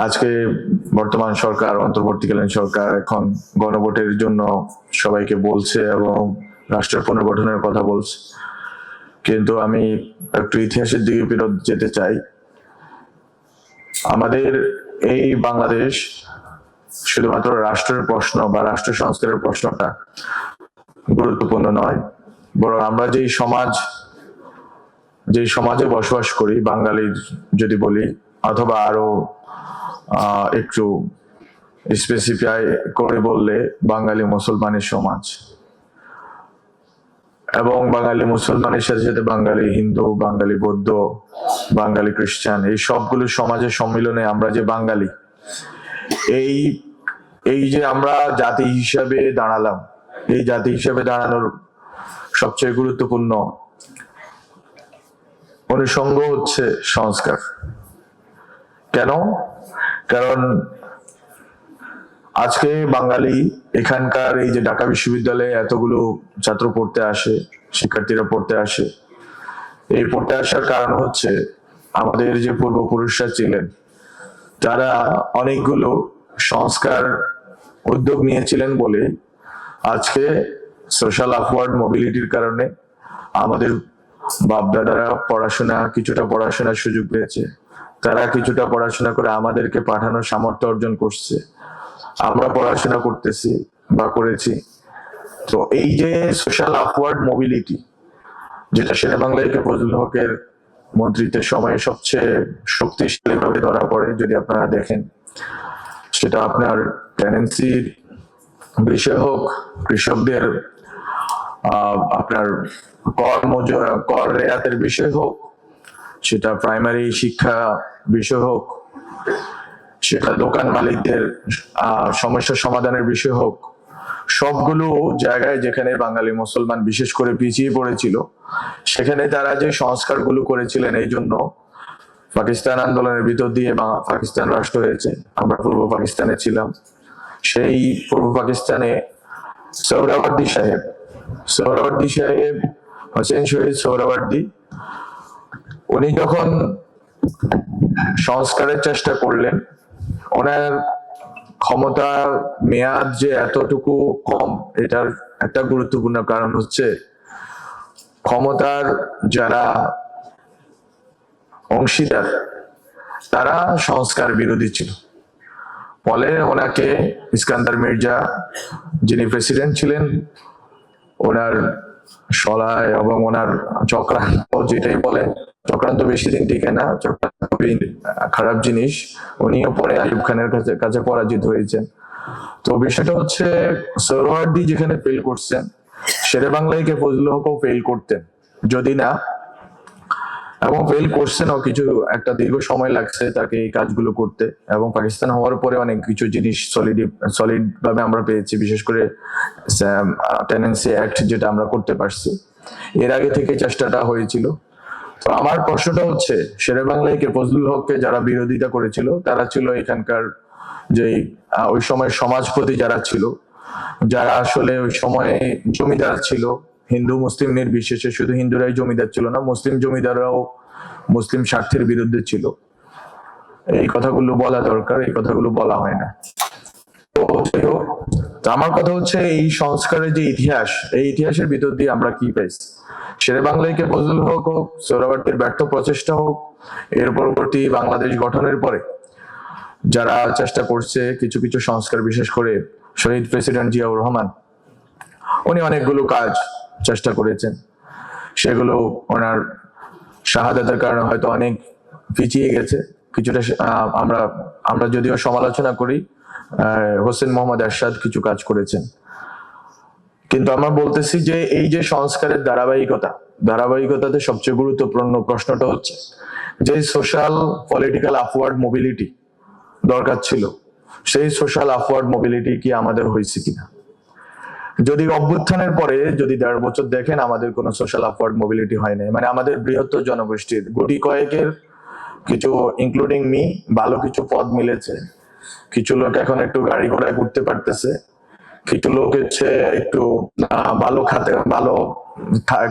আজকে বর্তমান সরকার, অন্তর্বর্তীকালীন সরকার এখন গণভোটের জন্য সবাইকে বলছে এবং রাষ্ট্রের পুনর্গঠনের কথা বলছে। কিন্তু আমি একটু ইতিহাসের দিকে ফেরত যেতে চাই। আমাদের এই বাংলাদেশ শুধুমাত্র রাষ্ট্রের প্রশ্ন বা রাষ্ট্র সংস্কারের প্রশ্নটা গুরুত্বপূর্ণ নয়। বরং আমরা যেই সমাজ যে সমাজে বসবাস করি, বাঙালির যদি বলি অথবা আরও একটু স্পেসিফাই করে বললে বাঙালি মুসলমানের সমাজ। এবং বাঙালি মুসলমানের সাথে সাথে বাঙালি হিন্দু, বাঙালি বৌদ্ধ, বাঙালি খ্রিস্টান, এই সবগুলো সমাজের সম্মিলনে আমরা যে বাঙালি, এই এই যে আমরা জাতি হিসাবে দাঁড়ালাম, এই জাতি হিসাবে দাঁড়ানোর সবচেয়ে গুরুত্বপূর্ণ অনুষঙ্গ হচ্ছে সংস্কার। কেন? কারণ আজকে বাঙালি এখানকার এই যে ঢাকা বিশ্ববিদ্যালয়ে এতগুলো ছাত্র পড়তে আসে, শিক্ষার্থীরা পড়তে আসে। এই পড়তে আসার কারণ হচ্ছে আমাদের যে পূর্বপুরুষরা ছিলেন, তারা অনেকগুলো সংস্কার উদ্যোগ নিয়েছিলেন বলে আজকে সোশ্যাল আপওয়ার্ড মোবিলিটির কারণে আমাদের বাপদাদারা পড়াশোনা, কিছুটা পড়াশোনার সুযোগ পেয়েছে। তারা কিছুটা পড়াশোনা করে আমাদেরকে পাঠানোর সামর্থ্য অর্জন করছে। আমরা পড়াশোনা করতেছি বা করেছি। তো এই যে সোশ্যাল আপওয়ার্ড মোবিলিটি যেটা সেনা বাংলাকে ফজলুল হকের মন্ত্রিত্বের সময় সবচেয়ে শক্তিশালী ভাবে ধরা পড়ে, যদি আপনারা দেখেন, সেটা আপনার টেনেন্সির বিষয় হোক, কৃষকদের আপনার কর্ম কর রেয়াতের বিষয় হোক সেটা প্রাইমারি শিক্ষা বিষয় হোক, সেটা দোকান মালিকদের সমস্যা সমাধানের বিষয় হোক, সবগুলো জায়গায় যেখানে বাঙালি মুসলমান বিশেষ করে পিছিয়ে পড়েছিল, সেখানে তারা যে সংস্কারগুলো করেছিলেন এই জন্য পাকিস্তান আন্দোলনের ভিতর দিয়ে পাকিস্তান রাষ্ট্র হয়েছে, আমরা পূর্ব পাকিস্তানে ছিলাম, সেই পূর্ব পাকিস্তানে সৌরাবর্দী সাহেব সৌরাবর্দী সাহেব হোসেন শহীদ সৌরাবর্দী উনি যখন সংস্কারের চেষ্টা করলেন, ওনার ক্ষমতা, মেয়াদ যে এতটুকু কম, এটার একটা গুরুত্বপূর্ণ কারণ হচ্ছে ক্ষমতার যারা অংশীদার, তারা সংস্কার বিরোধী ছিল। ফলে ওনাকে ইস্কান্দার মির্জা যিনি প্রেসিডেন্ট ছিলেন, ওনার সলায় এবং ওনার চক্রান্ত যেটাই বলে চক্রান্ত বেশি দিন টিকে না, চক্রান্ত খুবই খারাপ জিনিস। উনিও পরে আইব খানের কাছে কাছে পরাজিত হয়েছেন। তো বিষয়টা হচ্ছে সোহরাওয়ার্দী যেখানে ফেল করছেন, শেরে বাংলায় ফজলুল হকও ফেল করতেন। যদি না, এবং ফেল করছেনও কিছু, একটা দীর্ঘ সময় লাগছে তাকে এই কাজগুলো করতে। এবং পাকিস্তান হওয়ার পরে অনেক কিছু জিনিস সলিড সলিড ভাবে আমরা পেয়েছি, বিশেষ করে টেনেন্সি অ্যাক্ট যেটা আমরা করতে পারছি। এর আগে থেকে চেষ্টাটা হয়েছিল। তো আমার প্রশ্নটা হচ্ছে শেরে বাংলায় কে ফজলুল হককে যারা বিরোধিতা করেছিল তারা ছিল এখানকার যে ওই সময় সমাজপতি যারা ছিল যারা আসলে ওই সময়ে জমিদার ছিল হিন্দু মুসলিম নির্বিশেষে শুধু হিন্দুরাই জমিদার ছিল না মুসলিম জমিদাররাও মুসলিম স্বার্থের বিরুদ্ধে ছিল। এই কথাগুলো বলা দরকার এই কথাগুলো বলা হয় না। তো যাই হোক, আমার কথা হচ্ছে এই সংস্কারের যে ইতিহাস, এই ইতিহাসের ভিতর দিয়ে আমরা কি পাইছি শেরে বাংলাকে ফজল হোক হোক সৌরাবার্তের ব্যর্থ প্রচেষ্টা হোক, এর পরবর্তী বাংলাদেশ গঠনের পরে যারা চেষ্টা করছে কিছু কিছু সংস্কার, বিশেষ করে শহীদ প্রেসিডেন্ট জিয়াউর রহমান, উনি অনেকগুলো কাজ চেষ্টা করেছেন। সেগুলো ওনার শাহাদাতের কারণে হয়তো অনেক পিছিয়ে গেছে। কিছুটা আমরা আমরা যদিও সমালোচনা করি হোসেন মোহাম্মদ এরশাদ কিছু কাজ করেছেন। কিন্তু আমরা বলতেছি যে এই যে সংস্কারের ধারাবাহিকতা, ধারাবাহিকতাতে সবচেয়ে গুরুত্বপূর্ণ প্রশ্নটা হচ্ছে যে সোশ্যাল পলিটিক্যাল আপওয়ার্ড মোবিলিটি দরকার ছিল, সেই সোশ্যাল আপওয়ার্ড মোবিলিটি কি আমাদের হয়েছে কিনা? যদি অভ্যুত্থানের পরে যদি দেড় বছর দেখেন, আমাদের কোনো সোশ্যাল আপওয়ার্ড মোবিলিটি হয় নাই। মানে আমাদের বৃহত্তর জনগোষ্ঠীর গুটি কয়েকের কিছু ইনক্লুডিং মি ভালো কিছু পদ মিলেছে। কিছু লোক এখন একটু গাড়ি ঘোড়ায় ঘুরতে পারতেছে। কিছু লোক হচ্ছে একটু ভালো খাতে, ভালো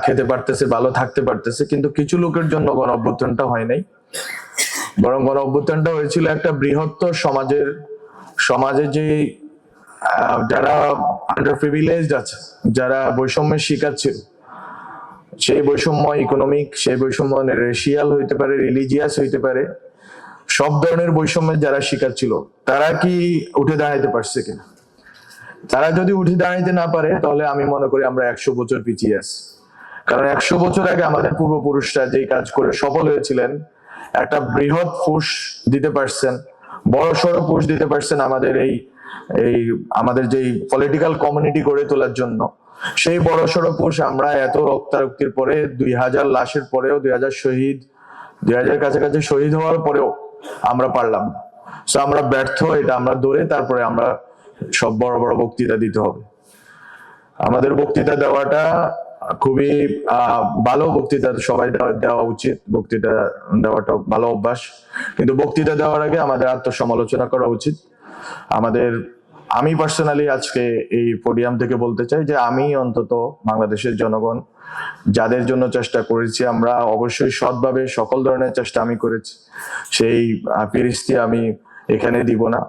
খেতে পারতেছে, ভালো থাকতে পারতেছে, কিন্তু কিছু লোকের জন্য গণ অভ্যুত্থানটা হয় নাই। বরং গণ অভ্যুত্থানটা হয়েছিল একটা বৃহত্তর সমাজের, সমাজে যে যারা আন্ডার প্রিভিলেজড আছে, যারা বৈষম্যের শিকার ছিল, সেই বৈষম্য ইকোনমিক সেই বৈষম্য রেশিয়াল হইতে পারে রিলিজিয়াস হইতে পারে সব ধরনের বৈষম্যের যারা শিকার ছিল, তারা কি উঠে দাঁড়াইতে পারছে কিনা? তারা যদি উঠে দাঁড়াইতে না পারে, তাহলে আমি মনে করি আমরা একশো বছর পিছিয়ে আছি। কারণ একশো বছর আগে আমাদের পূর্বপুরুষরা যেই কাজ করে সফল হয়েছিলেন, একটা বৃহৎ ফুস দিতে পারছেন, বড় সড়ো পুশ দিতে পারছেন আমাদের এই এই আমাদের যেই পলিটিক্যাল কমিউনিটি গড়ে তোলার জন্য। সেই বড় সড়ো পুশ আমরা এত রক্তারক্তির পরে দুই হাজার লাশের পরেও, দুই হাজার শহীদ, দুই হাজার কাছাকাছি শহীদ হওয়ার পরেও আমরা পারলাম সো আমরা ব্যর্থ, এটা আমরা দৌড়ে তারপরে আমরা সব বড় বড় বক্তৃতা দিতে হবে। আমাদের বক্তৃতা দেওয়াটা খুবই ভালো বক্তৃতা সবাই দেওয়া উচিত। বক্তৃতা দেওয়াটা ভালো অভ্যাস। কিন্তু বক্তৃতা দেওয়ার আগে আমাদের আত্মসমালোচনা করা উচিত। আমাদের আমি পার্সোনালি আজকে এই পোডিয়াম থেকে বলতে চাই যে আমি অন্তত বাংলাদেশের জনগণ, যাদের জন্য চেষ্টা করেছি আমরা অবশ্যই সৎভাবে সকল ধরনের চেষ্টা আমি করেছি। সেই ফিরিস্তি আমি এখানে দিব না।